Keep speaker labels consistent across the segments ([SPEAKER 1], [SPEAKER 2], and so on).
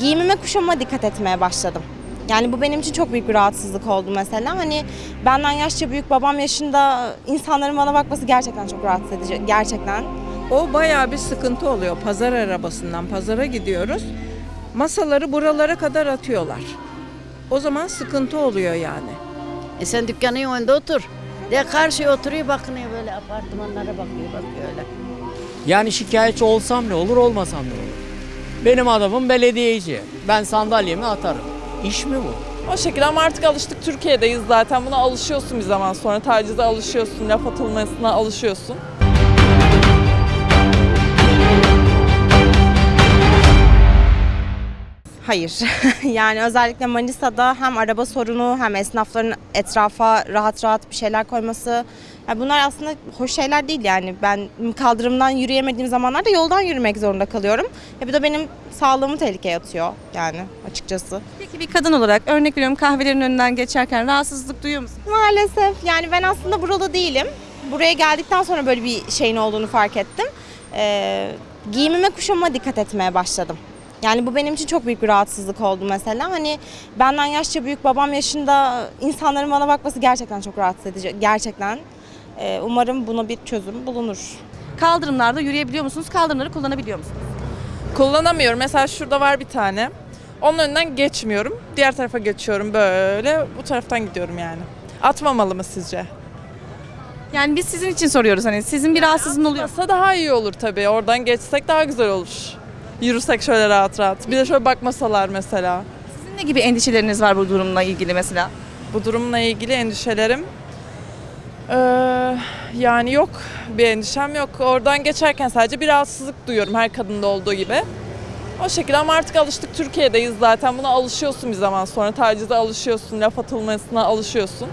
[SPEAKER 1] giyimime kuşamama dikkat etmeye başladım. Yani bu benim için çok büyük bir rahatsızlık oldu mesela. Hani benden yaşça büyük babam yaşında insanların bana bakması gerçekten çok rahatsız edici. Gerçekten.
[SPEAKER 2] O bayağı bir sıkıntı oluyor. Pazar arabasından pazara gidiyoruz. Masaları buralara kadar atıyorlar. O zaman sıkıntı oluyor yani.
[SPEAKER 3] E sen dükkanın önünde otur. De karşıya oturuyor bakınıyor böyle apartmanlara bakıyor bakıyor öyle.
[SPEAKER 4] Yani şikayetçi olsam ne olur olmasam ne olur. Benim adamım belediyeci. Ben sandalyemi atarım. İş mi bu?
[SPEAKER 5] O şekilde ama artık alıştık Türkiye'deyiz zaten buna alışıyorsun bir zaman sonra tacize alışıyorsun, laf atılmasına alışıyorsun.
[SPEAKER 1] Hayır. yani özellikle Manisa'da hem araba sorunu hem esnafların etrafa rahat rahat bir şeyler koyması. Yani bunlar aslında hoş şeyler değil yani. Ben kaldırımdan yürüyemediğim zamanlarda yoldan yürümek zorunda kalıyorum. Ya bu da benim sağlığımı tehlikeye atıyor yani açıkçası.
[SPEAKER 6] Peki bir kadın olarak örnek veriyorum kahvelerin önünden geçerken rahatsızlık duyuyor musun?
[SPEAKER 1] Maalesef yani ben aslında buralı değilim. Buraya geldikten sonra böyle bir şeyin olduğunu fark ettim. Ee, giyimime kuşamama dikkat etmeye başladım. Yani bu benim için çok büyük bir rahatsızlık oldu mesela. Hani benden yaşça büyük babam yaşında insanların bana bakması gerçekten çok rahatsız edici. Gerçekten. Ee, umarım buna bir çözüm bulunur.
[SPEAKER 6] Kaldırımlarda yürüyebiliyor musunuz? Kaldırımları kullanabiliyor musunuz?
[SPEAKER 5] Kullanamıyorum. Mesela şurada var bir tane. Onun önünden geçmiyorum. Diğer tarafa geçiyorum böyle. Bu taraftan gidiyorum yani. Atmamalı mı sizce?
[SPEAKER 6] Yani biz sizin için soruyoruz hani sizin bir rahatsızlığın oluyor.
[SPEAKER 5] Atmasa daha iyi olur tabii. Oradan geçsek daha güzel olur. Yürüsek şöyle rahat rahat. Bir de şöyle bakmasalar mesela.
[SPEAKER 6] Sizin ne gibi endişeleriniz var bu durumla ilgili mesela?
[SPEAKER 5] Bu durumla ilgili endişelerim Ee, yani yok bir endişem yok. Oradan geçerken sadece bir rahatsızlık duyuyorum her kadında olduğu gibi. O şekilde ama artık alıştık Türkiye'deyiz zaten buna alışıyorsun bir zaman sonra tacize alışıyorsun, laf atılmasına alışıyorsun.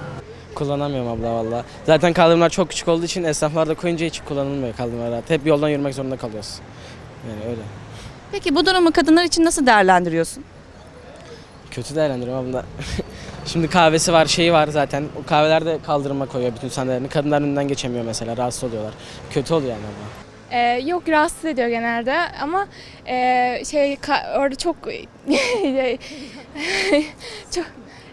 [SPEAKER 7] Kullanamıyorum abla valla. Zaten kaldırımlar çok küçük olduğu için esnaflar da koyunca hiç kullanılmıyor kaldırımlar rahat. Hep yoldan yürümek zorunda kalıyoruz. Yani öyle.
[SPEAKER 6] Peki bu durumu kadınlar için nasıl değerlendiriyorsun?
[SPEAKER 7] Kötü değerlendiriyorum abla. Şimdi kahvesi var, şeyi var zaten. O kahveler de kaldırıma koyuyor bütün sandalyelerini. Kadınlar önünden geçemiyor mesela, rahatsız oluyorlar. Kötü oluyor yani abla.
[SPEAKER 8] Ee, yok rahatsız ediyor genelde ama e, şey orada çok çok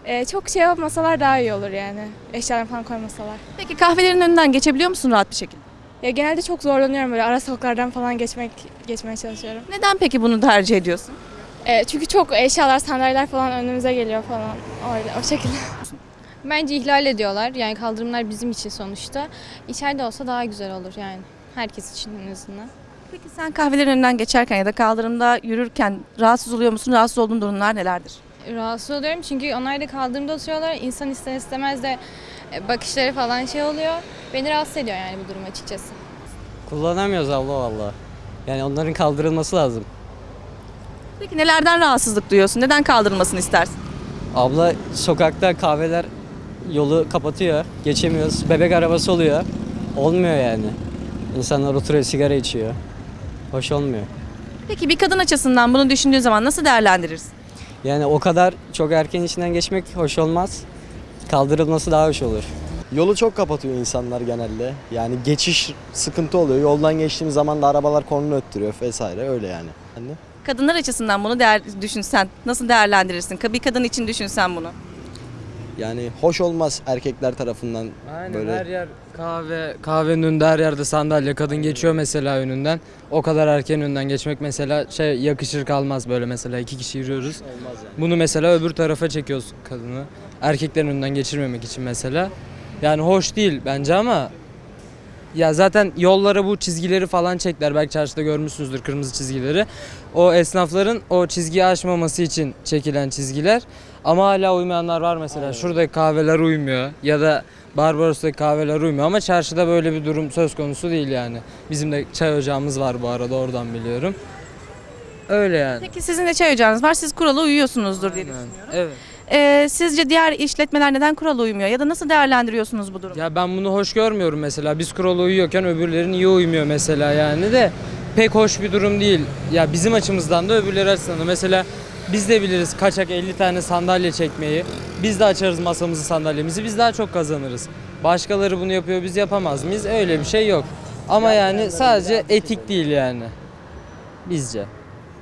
[SPEAKER 8] e, çok şey yapmasalar daha iyi olur yani eşyalarını falan koymasalar.
[SPEAKER 6] Peki kahvelerin önünden geçebiliyor musun rahat bir şekilde?
[SPEAKER 8] Ya genelde çok zorlanıyorum böyle ara sokaklardan falan geçmek geçmeye çalışıyorum.
[SPEAKER 6] Neden peki bunu tercih ediyorsun?
[SPEAKER 8] E, çünkü çok eşyalar sandalyeler falan önümüze geliyor falan öyle o şekilde.
[SPEAKER 9] Bence ihlal ediyorlar. Yani kaldırımlar bizim için sonuçta. İçeride olsa daha güzel olur yani. Herkes için en azından.
[SPEAKER 6] Peki sen kahvelerin önünden geçerken ya da kaldırımda yürürken rahatsız oluyor musun? Rahatsız olduğun durumlar nelerdir?
[SPEAKER 9] Rahatsız oluyorum çünkü onlar da kaldırımda oturuyorlar. İnsan ister istemez de bakışları falan şey oluyor. Beni rahatsız ediyor yani bu durum açıkçası.
[SPEAKER 10] Kullanamıyoruz abla valla. Yani onların kaldırılması lazım.
[SPEAKER 6] Peki nelerden rahatsızlık duyuyorsun? Neden kaldırılmasını istersin?
[SPEAKER 10] Abla sokakta kahveler yolu kapatıyor. Geçemiyoruz. Bebek arabası oluyor. Olmuyor yani. İnsanlar oturuyor sigara içiyor. Hoş olmuyor.
[SPEAKER 6] Peki bir kadın açısından bunu düşündüğün zaman nasıl değerlendirirsin?
[SPEAKER 10] Yani o kadar çok erken içinden geçmek hoş olmaz. Kaldırılması daha hoş olur.
[SPEAKER 11] Yolu çok kapatıyor insanlar genelde. Yani geçiş sıkıntı oluyor. Yoldan geçtiğim zaman da arabalar kornunu öttürüyor vesaire öyle yani. Hani
[SPEAKER 6] Kadınlar açısından bunu değer düşünsen nasıl değerlendirirsin? Bir kadın için düşünsen bunu.
[SPEAKER 11] yani hoş olmaz erkekler tarafından
[SPEAKER 4] Aynen
[SPEAKER 11] böyle.
[SPEAKER 4] her yer kahve, kahvenin önünde her yerde sandalye. Kadın geçiyor mesela önünden. O kadar erken önünden geçmek mesela şey yakışır kalmaz böyle mesela iki kişi yürüyoruz.
[SPEAKER 11] Olmaz yani.
[SPEAKER 4] Bunu mesela öbür tarafa çekiyoruz kadını. Erkeklerin önünden geçirmemek için mesela. Yani hoş değil bence ama ya zaten yollara bu çizgileri falan çekler. Belki çarşıda görmüşsünüzdür kırmızı çizgileri. O esnafların o çizgiyi aşmaması için çekilen çizgiler. Ama hala uymayanlar var mesela. Şuradaki kahveler uymuyor ya da Barbaros'taki kahveler uymuyor ama çarşıda böyle bir durum söz konusu değil yani. Bizim de çay ocağımız var bu arada oradan biliyorum. Öyle yani.
[SPEAKER 6] Peki sizin de çay ocağınız var. Siz kurala uyuyorsunuzdur diye
[SPEAKER 4] Aynen.
[SPEAKER 6] düşünüyorum.
[SPEAKER 4] Evet.
[SPEAKER 6] Ee, sizce diğer işletmeler neden kurala uymuyor? Ya da nasıl değerlendiriyorsunuz bu durumu?
[SPEAKER 4] Ya ben bunu hoş görmüyorum mesela. Biz kurala uyuyorken öbürleri niye uymuyor mesela yani de pek hoş bir durum değil. Ya bizim açımızdan da öbürleri açısından da. Mesela biz de biliriz kaçak 50 tane sandalye çekmeyi. Biz de açarız masamızı sandalyemizi. Biz daha çok kazanırız. Başkaları bunu yapıyor biz yapamaz mıyız? Öyle bir şey yok. Ama yani sadece etik değil yani. Bizce.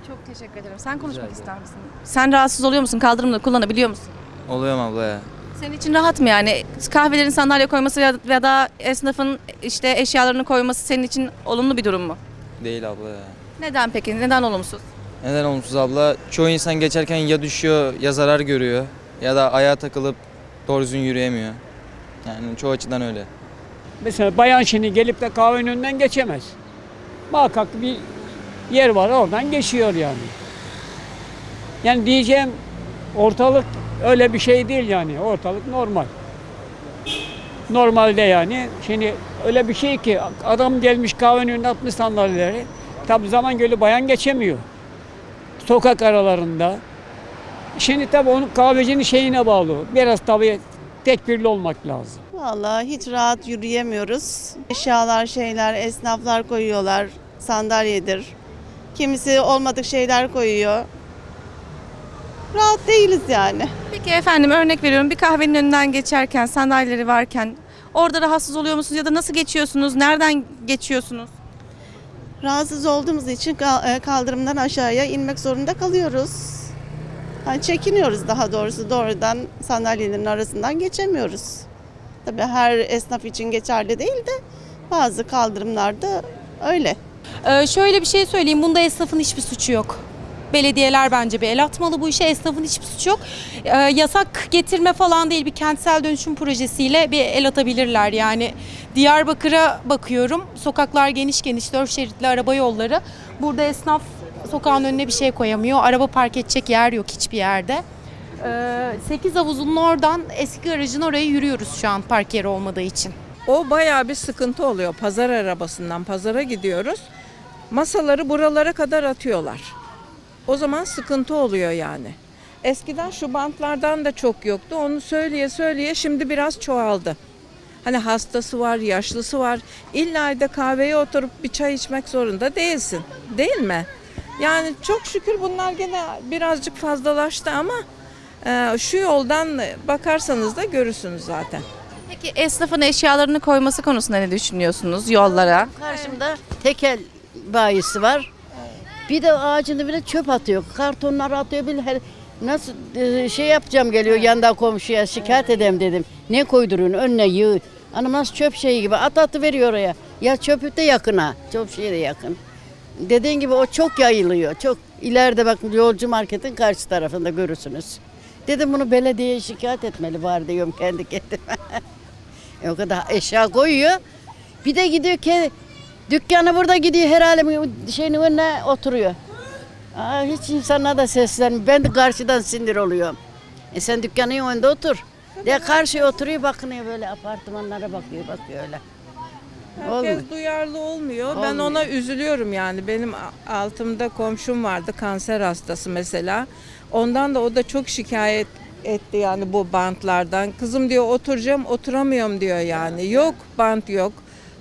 [SPEAKER 6] Çok teşekkür ederim. Sen konuşmak
[SPEAKER 4] ederim.
[SPEAKER 6] ister misin? Sen rahatsız oluyor musun? Kaldırımda kullanabiliyor musun?
[SPEAKER 10] Oluyorum abla ya.
[SPEAKER 6] Senin için rahat mı yani? Kahvelerin sandalye koyması ya ya da esnafın işte eşyalarını koyması senin için olumlu bir durum mu?
[SPEAKER 10] Değil abla ya.
[SPEAKER 6] Neden peki? Neden olumsuz?
[SPEAKER 10] Neden olumsuz abla? Çoğu insan geçerken ya düşüyor ya zarar görüyor ya da ayağa takılıp doğru düzgün yürüyemiyor. Yani çoğu açıdan öyle.
[SPEAKER 12] Mesela bayan şimdi gelip de kahvenin önünden geçemez. Muhakkak bir yer var oradan geçiyor yani. Yani diyeceğim ortalık öyle bir şey değil yani. Ortalık normal. Normalde yani şimdi öyle bir şey ki adam gelmiş kahvenin önüne atmış sandalyeleri. Tabi zaman gölü bayan geçemiyor. Sokak aralarında. Şimdi tabi onun kahvecinin şeyine bağlı. Biraz tabi tekbirli olmak lazım.
[SPEAKER 13] Vallahi hiç rahat yürüyemiyoruz. Eşyalar, şeyler, esnaflar koyuyorlar. Sandalyedir. Kimisi olmadık şeyler koyuyor. Rahat değiliz yani.
[SPEAKER 6] Peki efendim örnek veriyorum bir kahvenin önünden geçerken sandalyeleri varken orada rahatsız oluyor musunuz ya da nasıl geçiyorsunuz? Nereden geçiyorsunuz?
[SPEAKER 13] Rahatsız olduğumuz için e, kaldırımdan aşağıya inmek zorunda kalıyoruz. Yani çekiniyoruz daha doğrusu doğrudan sandalyelerin arasından geçemiyoruz. Tabii her esnaf için geçerli değil de bazı kaldırımlarda öyle.
[SPEAKER 1] Ee, şöyle bir şey söyleyeyim. Bunda esnafın hiçbir suçu yok. Belediyeler bence bir el atmalı bu işe. Esnafın hiçbir suçu yok. Ee, yasak getirme falan değil bir kentsel dönüşüm projesiyle bir el atabilirler. Yani Diyarbakır'a bakıyorum. Sokaklar geniş geniş dört şeritli araba yolları. Burada esnaf sokağın önüne bir şey koyamıyor. Araba park edecek yer yok hiçbir yerde. Ee, 8 havuzunun oradan eski garajın oraya yürüyoruz şu an park yeri olmadığı için.
[SPEAKER 2] O bayağı bir sıkıntı oluyor. Pazar arabasından pazara gidiyoruz. Masaları buralara kadar atıyorlar. O zaman sıkıntı oluyor yani. Eskiden şu bantlardan da çok yoktu. Onu söyleye söyleye şimdi biraz çoğaldı. Hani hastası var, yaşlısı var. İlla da kahveye oturup bir çay içmek zorunda değilsin. Değil mi? Yani çok şükür bunlar gene birazcık fazlalaştı ama e, şu yoldan bakarsanız da görürsünüz zaten.
[SPEAKER 6] Peki esnafın eşyalarını koyması konusunda ne düşünüyorsunuz yollara?
[SPEAKER 3] Karşımda tekel bayisi var. Bir de ağacın dibine çöp atıyor. Kartonlar atıyor. Bir her, nasıl e, şey yapacağım geliyor yanda komşuya şikayet edeyim dedim. Ne koyduruyorsun önüne yığ. Anam nasıl çöp şeyi gibi at atı veriyor oraya. Ya çöpü de yakına. Çöp şeyi de yakın. Dediğin gibi o çok yayılıyor. Çok ileride bak yolcu marketin karşı tarafında görürsünüz. Dedim bunu belediyeye şikayet etmeli var diyorum kendi kendime. E, o kadar eşya koyuyor. Bir de gidiyor ki dükkanı burada gidiyor her alemin şeyin önüne oturuyor. Aa, hiç insanlara da seslenmiyor. Ben de karşıdan sinir oluyorum. E sen dükkanın önünde otur. De karşıya oturuyor bakınıyor böyle apartmanlara bakıyor bakıyor öyle. Olmuyor.
[SPEAKER 2] Herkes duyarlı olmuyor. Ben
[SPEAKER 3] Olmuyor.
[SPEAKER 2] ona üzülüyorum yani. Benim altımda komşum vardı kanser hastası mesela. Ondan da o da çok şikayet etti yani bu bantlardan. Kızım diyor oturacağım oturamıyorum diyor yani. Yok bant yok.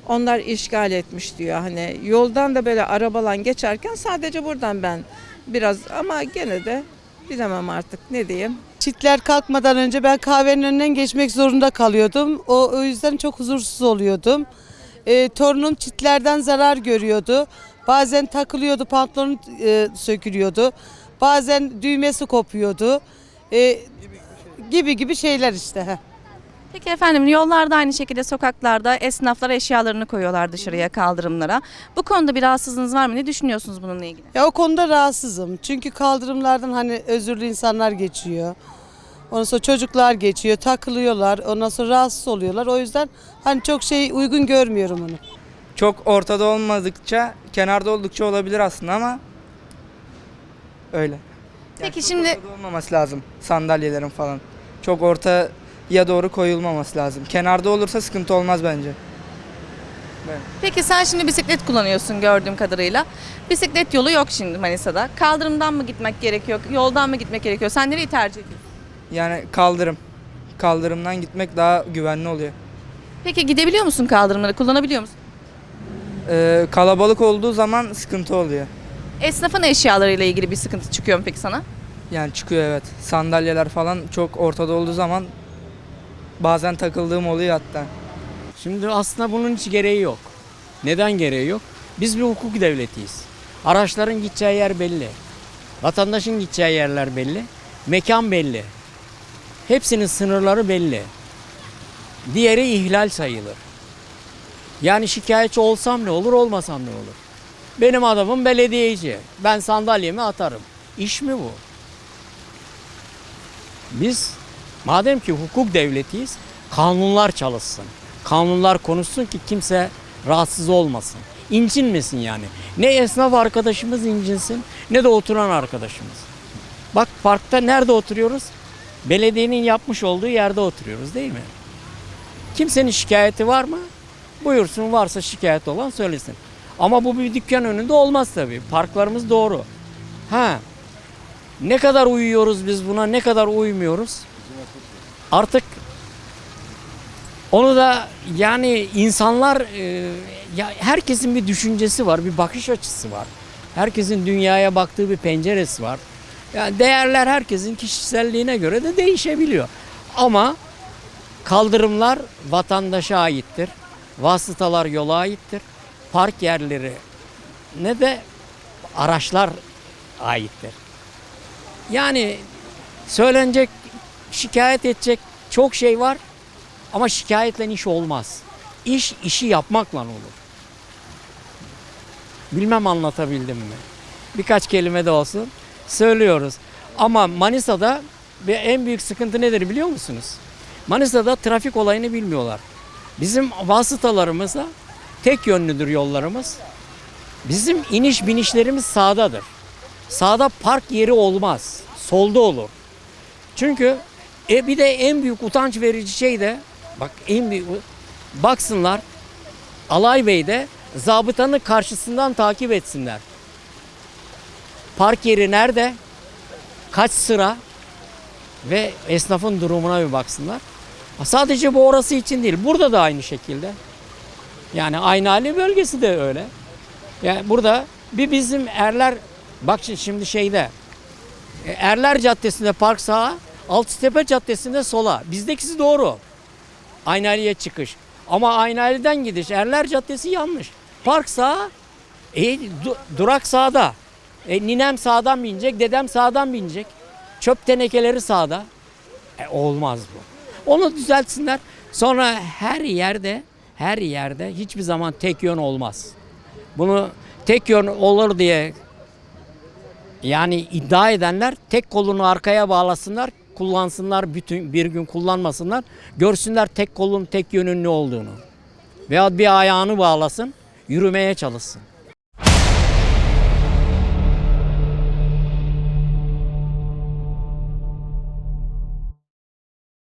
[SPEAKER 2] Onlar işgal etmiş diyor. Hani yoldan da böyle arabalan geçerken sadece buradan ben biraz ama gene de bilemem artık ne diyeyim.
[SPEAKER 13] Çitler kalkmadan önce ben kahvenin önünden geçmek zorunda kalıyordum. O, o yüzden çok huzursuz oluyordum. E, torunum çitlerden zarar görüyordu. Bazen takılıyordu, pantolonu e, sökülüyordu. Bazen düğmesi kopuyordu. E, gibi gibi şeyler işte.
[SPEAKER 6] Peki efendim yollarda aynı şekilde sokaklarda esnaflar eşyalarını koyuyorlar dışarıya kaldırımlara. Bu konuda bir rahatsızlığınız var mı? Ne düşünüyorsunuz bununla ilgili?
[SPEAKER 13] Ya o konuda rahatsızım. Çünkü kaldırımlardan hani özürlü insanlar geçiyor. Ondan sonra çocuklar geçiyor, takılıyorlar. Ondan sonra rahatsız oluyorlar. O yüzden hani çok şey uygun görmüyorum onu.
[SPEAKER 10] Çok ortada olmadıkça, kenarda oldukça olabilir aslında ama öyle.
[SPEAKER 6] Peki şimdi
[SPEAKER 10] Ortada olmaması lazım sandalyelerin falan. Çok ortaya doğru koyulmaması lazım. Kenarda olursa sıkıntı olmaz bence.
[SPEAKER 6] peki sen şimdi bisiklet kullanıyorsun gördüğüm kadarıyla. Bisiklet yolu yok şimdi Manisa'da. Kaldırımdan mı gitmek gerekiyor? Yoldan mı gitmek gerekiyor? Sen nereyi tercih ediyorsun?
[SPEAKER 10] Yani kaldırım. Kaldırımdan gitmek daha güvenli oluyor.
[SPEAKER 6] Peki gidebiliyor musun kaldırımları? Kullanabiliyor musun?
[SPEAKER 10] Ee, kalabalık olduğu zaman sıkıntı oluyor.
[SPEAKER 6] Esnafın eşyalarıyla ilgili bir sıkıntı çıkıyor mu peki sana?
[SPEAKER 10] Yani çıkıyor evet. Sandalyeler falan çok ortada olduğu zaman bazen takıldığım oluyor hatta.
[SPEAKER 12] Şimdi aslında bunun hiç gereği yok. Neden gereği yok? Biz bir hukuk devletiyiz. Araçların gideceği yer belli.
[SPEAKER 14] Vatandaşın gideceği yerler belli. Mekan belli. Hepsinin sınırları belli. Diğeri ihlal sayılır. Yani şikayetçi olsam ne olur, olmasam ne olur? Benim adamım belediyeci. Ben sandalyemi atarım. İş mi bu? Biz madem ki hukuk devletiyiz, kanunlar çalışsın. Kanunlar konuşsun ki kimse rahatsız olmasın. İncinmesin yani. Ne esnaf arkadaşımız incinsin ne de oturan arkadaşımız. Bak parkta nerede oturuyoruz? Belediyenin yapmış olduğu yerde oturuyoruz değil mi? Kimsenin şikayeti var mı? Buyursun varsa şikayet olan söylesin. Ama bu bir dükkan önünde olmaz tabii. Parklarımız doğru. Ha. Ne kadar uyuyoruz biz buna, ne kadar uymuyoruz? Artık onu da yani insanlar e, ya herkesin bir düşüncesi var, bir bakış açısı var. Herkesin dünyaya baktığı bir penceresi var. Yani değerler herkesin kişiselliğine göre de değişebiliyor. Ama kaldırımlar vatandaşa aittir. Vasıtalar yola aittir. Park yerleri ne de araçlar aittir. Yani söylenecek, şikayet edecek çok şey var ama şikayetle iş olmaz. İş işi yapmakla olur. Bilmem anlatabildim mi? Birkaç kelime de olsun söylüyoruz. Ama Manisa'da ve en büyük sıkıntı nedir biliyor musunuz? Manisa'da trafik olayını bilmiyorlar. Bizim vasıtalarımızda tek yönlüdür yollarımız. Bizim iniş binişlerimiz sağdadır. Sağda park yeri olmaz. Solda olur. Çünkü e bir de en büyük utanç verici şey de bak en büyük baksınlar Alay Bey'de zabıtanın karşısından takip etsinler. Park yeri nerede? Kaç sıra? Ve esnafın durumuna bir baksınlar. Sadece bu orası için değil. Burada da aynı şekilde. Yani Aynali bölgesi de öyle. Yani burada bir bizim erler bak şimdi- şeyde e, Erler Caddesi'nde park sağa, Altıtepe Caddesi'nde sola. Bizdekisi doğru. Aynali'ye çıkış. Ama Aynali'den gidiş Erler Caddesi yanlış. Park sağa, e, du- durak sağda. E, ninem sağdan binecek, dedem sağdan binecek. Çöp tenekeleri sağda. E, olmaz bu. Onu düzeltsinler. Sonra her yerde, her yerde hiçbir zaman tek yön olmaz. Bunu tek yön olur diye yani iddia edenler tek kolunu arkaya bağlasınlar, kullansınlar, bütün bir gün kullanmasınlar. Görsünler tek kolun tek yönün ne olduğunu. Veya bir ayağını bağlasın, yürümeye çalışsın.